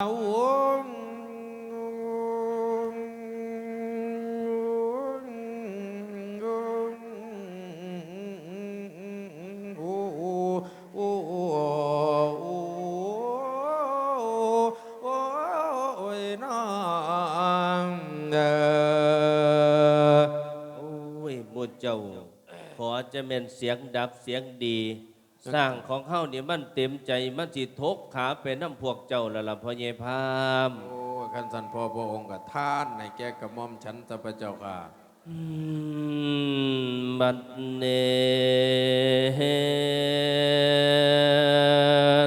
โอ้ยน้องโอ้ยมุเจ้าขอจะเป็นเสียงดับเสียงดี สร้างของเฮานี่มันเต็มใจมันสิทกขาเป็นน้ำพวกเจ้าและล่ะพ่อเยพามโอ้ยคันสันพอพระองค์กับท่านในแก่กระหม่อมฉันสัพเจ้าค่ะอืมบัดเน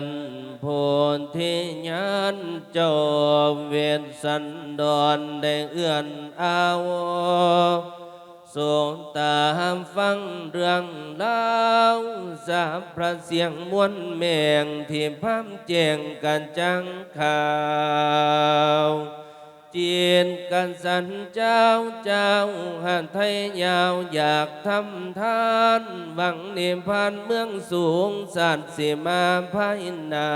นโพนที่ยันเจ้าเวียนสันดอนได้เอื้อนอาว ทรงตามฟังเรื่องเล่าสาบพระเสียงมวลแมงที่พามแจงกันจังข่าวจีนกันสันเจ้าเจ้าหันไทยยาวอยากทำทานหวังเนมพานเมืองสูงสัตว์สีมาภายนา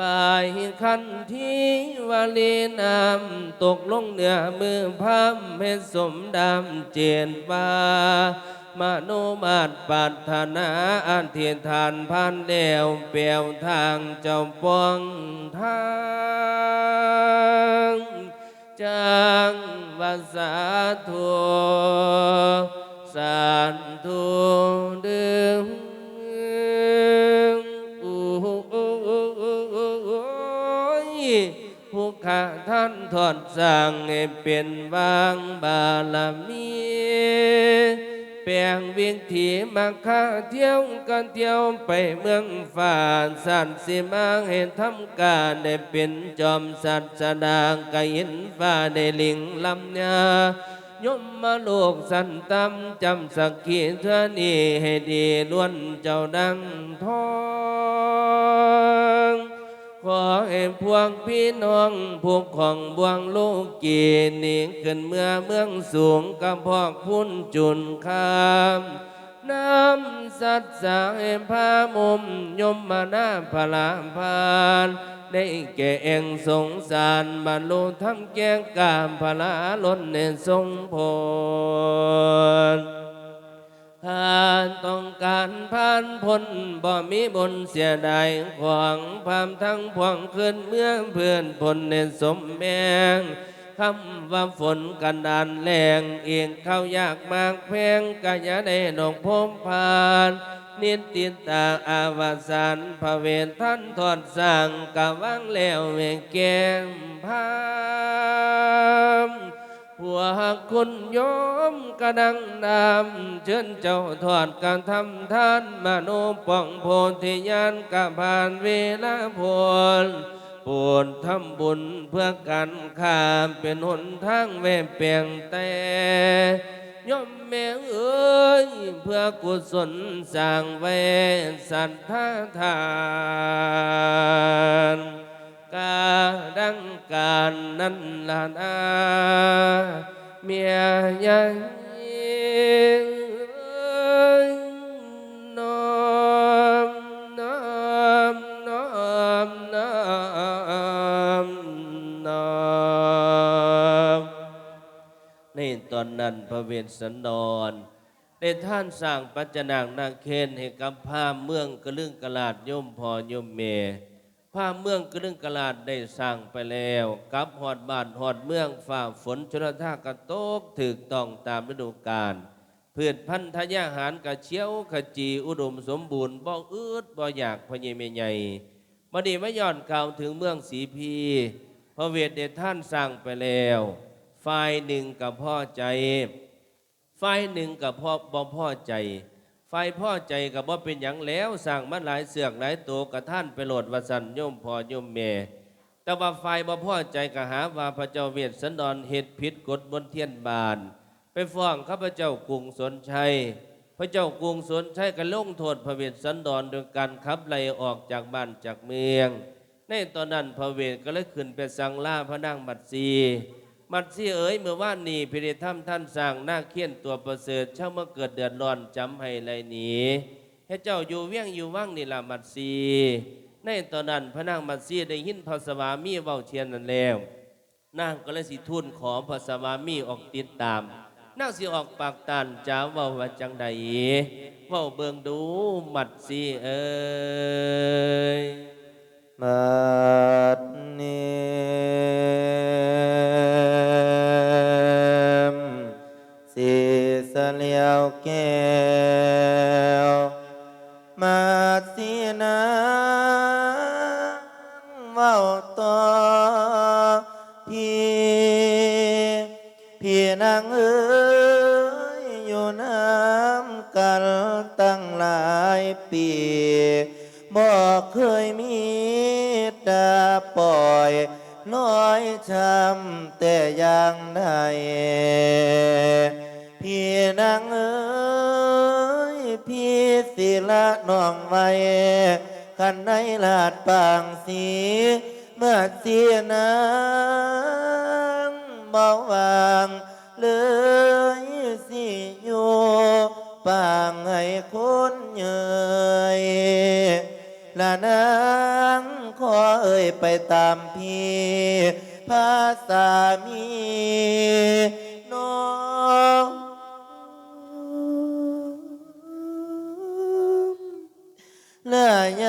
บายคันที่วาลีนามตกลงเหนือมือพามเม็ดสมดำเจนฟ้ามโนมาตปรารถนาอันเทียนทานพันเดวเปียวทางเจ้าปวงทางจังวาสาธุสานทุ ท่านทอดสั่งให้เป็นวางบารมี แปลงเวียงถีมาค่าเที่ยวกันเที่ยวไปเมืองฝ่าสัตว์สิมาเห็นทำการได้เป็นจอมสัตว์สดางกะยินฟ้าได้ลิงลำยายมมาโลกสันตำจำสักขีเธอนี่ให้ดีล้วนเจ้าดังทอง พวกพี่น้องพวกของบวงลูกกีนี่ขึ้นเมื่อเมืองสูงกับพอกพุ่นจุนคามน้ำสัตสายพามุมยมมานาพลาพานได้แก่เองสงสารบรรลุทำแก่กามพลาล้นเนทรงพลารผ่านพ้นบ่มีบนเสียดายขวางความทั้งพวงขึ้นเมื่อเพื่อนผลเนสมแมงคำว่าฝนกันดานแรงเอียงเข้ายากมากแพงกะยาได้ดอกพมพานนินติตาอาวสานพระเวทท่านทอดสร้างกะวังแล้วเวงแก้มพา มพวกคุณโยมกระดังนำเชิญเจ้าทอดการทำทานมโนป่องโพธิญาณกะผ่านเวลาพลปวดทำบุญเพื่อการข้ามเป็นหนทางแวบเปียงแต่ย่อมแม่เอ้ยเพื่อกุศลสร้างไว้สัทธาทาน ดังการนั้นลานาเมียยังน้อมน้อมน้อมน้อมน้อมในตอนนั้นพระเวสสันดรได้ท่านสร้างปัจจนางนาเคนให้กับพาเมืองกระลึงกระลาดย่อมพอย่อมเม พาเมืองกระลึงกระลาดได้สร้างไปแล้วกับหอดบานหอดเมืองฝ่าฝนชนท่ากระโตกถึกต้องตามฤดูกาลพืชพันธุ์ทายาหารกระเชียวขจีอุดมสมบูรณ์บ่อืดบ่อยากพะเยเมใหญ่มาดีมาย้อนกล่าวถึงเมืองสีพีพระเวทเดชท่านสร้างไปแล้วฝ่ายหนึ่งกับพ่อใจฝ่ายหนึ่งกับพ่อบ่พ่อใจ ฝ่ายพ่อใจกับบ่เป็นอย่างแล้วสั่งมาหลายเสือกหลายตัวกับท่านไปโหลดวสันโยมพอโยมแม่แต่ว่าฝ่ายบ่พ่อใจก็หาว่าพระเจ้าเวสสันดรเหตุผิดกฎบนเทียนบาน ไปฟ้องข้าพเจ้ากรุงสนชัย พระเจ้ากรุงสนชัยก็ลงโทษพระเวสสันดรโดยการขับไล่ออกจากบ้านจากเมือง ในตอนนั้นพระเวทก็เลยขึ้นไปสั่งล่าพระนางมัตสี มัดซี่เอ๋ยเมื่อว่านนี้พิริธรรมท่านสร้างหน้าเขียนตัวประเสริฐเช่าเมื่อเกิดเดือดร้อนจำให้ไรหนีให้เจ้าอยู่เวียงอยู่ว่างนี่ละมัดซีในตอนนั้นพระนางมัตสีได้ยินพระสวามีเว้าเชียนนั้นแล้วนางก็เลยสิทูลขอพระสวามีออกติดตามนางสิออกปากตันจะเว้าว่าจังใดเว้าเบิงดูมัดสีเอ้ยบัด เว้าต่อพี่พี่นางเอ้ยอยู่น้ำกันตั้งหลายปีบ่เคยมีดาปล่อยน้อยช้ำแต่อย่างใดพี่นางเอ้ยพี่ศิละน้องไว้ ขันในลาดปางสีเมื่อเสียนางเบาวางเลยสิโยปางให้คนเหยยละนางขอเอ่ยไปตามพี่พาสามีน้องเลื่ย